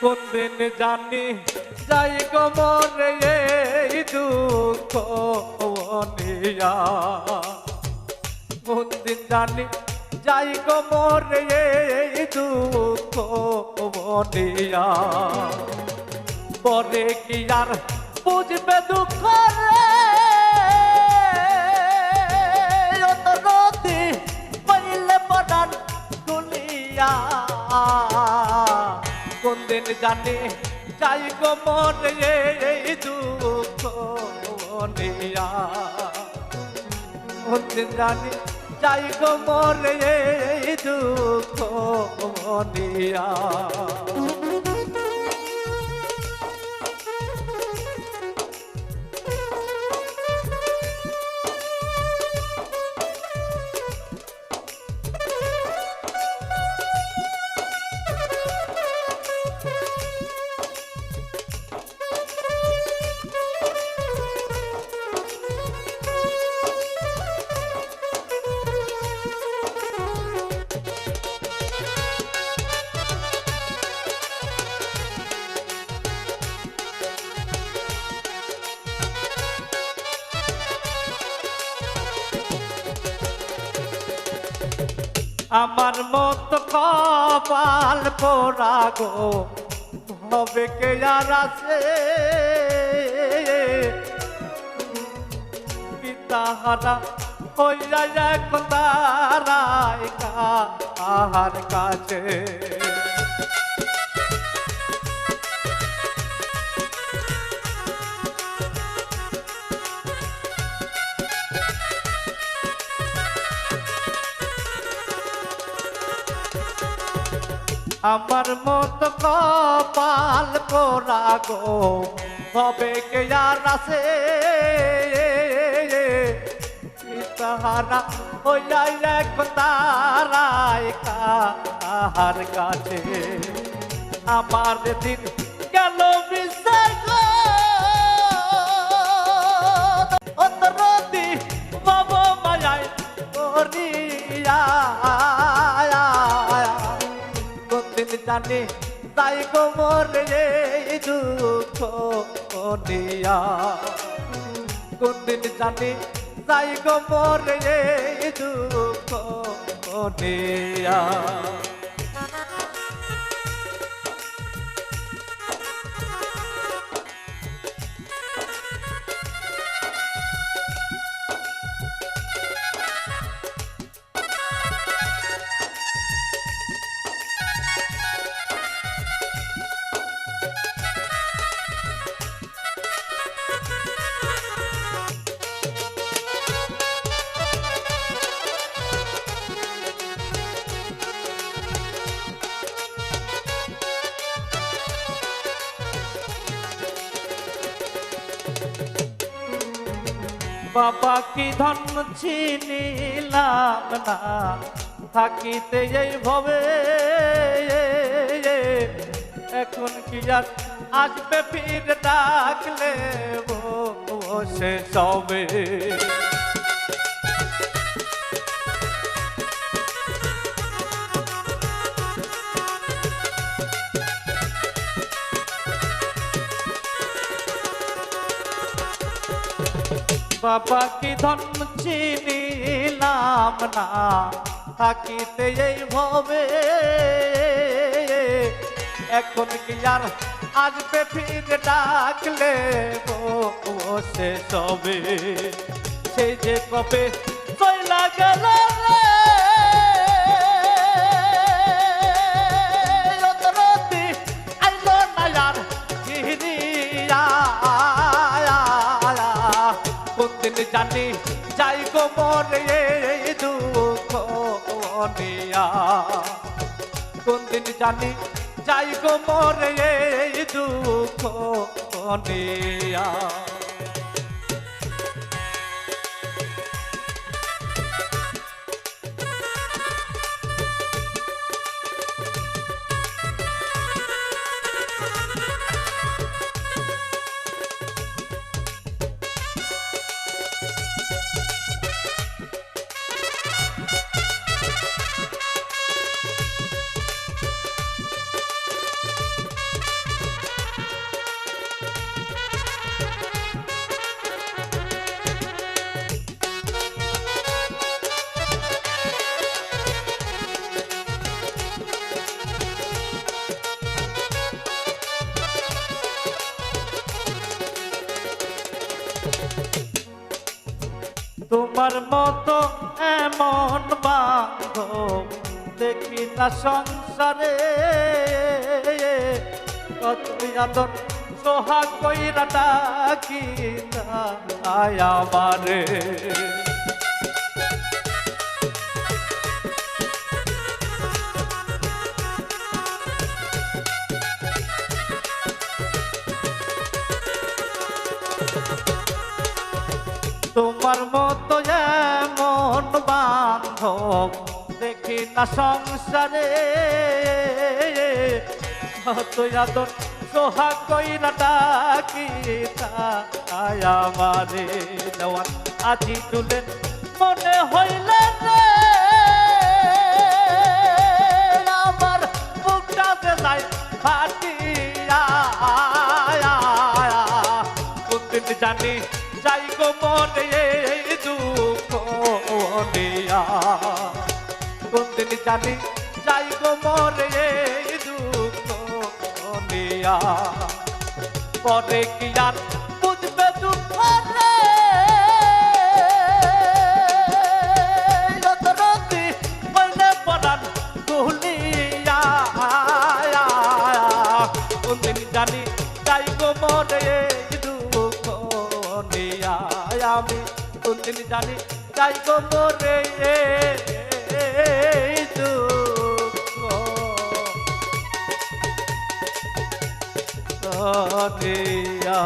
কোন দিন জানি যাই কমরে এই দুঃখ নিয়া। কোন দিন জানি যাই কমরে এই দুঃখ নিয়া। পরে কি আর বুঝবে দুঃখ রে? পইলে কোন দিন জানি, যাই গো মনে, এই দুঃখ নিয়া দিন জানি, যাই গো মনে, এই দুঃখ নিয়া আমার মত কপাল পোড়া গো। হবে কে আর আছে? পিতাহারা হইয়া এক তারায় আহার কাছে। আমার মত কপাল পোড়া গো। হবে কে আর আছে? তাহারা এক তারায় কাহার কাছে। আমার দিন গেল বিশাল গো। অতরতি বাব মায়ায় করিয়া জানি তাই কোমর এই দুঃখ নিয়া। কোনদিন জানি তাই কোমর এই দুঃখ নিয়া। বাবা কি ধন চিনিলাম না? থাকিতে এই ভবে, এখন কি আর আসবে ফির ডাকলে বসে সবে বাবা কি ধন চিনিলাম না। থাকিতে এই ভবে। এখন কি আর আসবে ফির ডাকলে সে সবে। সেই যে কবে চইলা গেল রে কোনদিন জানি যাই গো মনে দুঃখ নিয়া। কোনদিন জানি যাই গো মরে দুঃখ নিয়া। তোমার মতো এমন বান্ধব দেখি না সংসারে। কত আদর সোহাগ কইরা ডাকি না আমারে। তোমার মতো এমন বান্ধব দেখি না সংসারে। তুই সোহাগ কইরা ডাকি তাই আমারে দেওয়ান আজি তুলে মনে হইলে আমার জানি যাই গো মনে। নিয়া কোনদিন জানি যাই গো এই দুঃখ নিয়া। পরে কি আর বুঝবে দুঃখ রে? জানি যাই গো মনে দুঃখ নিয়া। আমি কোনদিন জানি যাই গো মনে দুঃখ নিয়া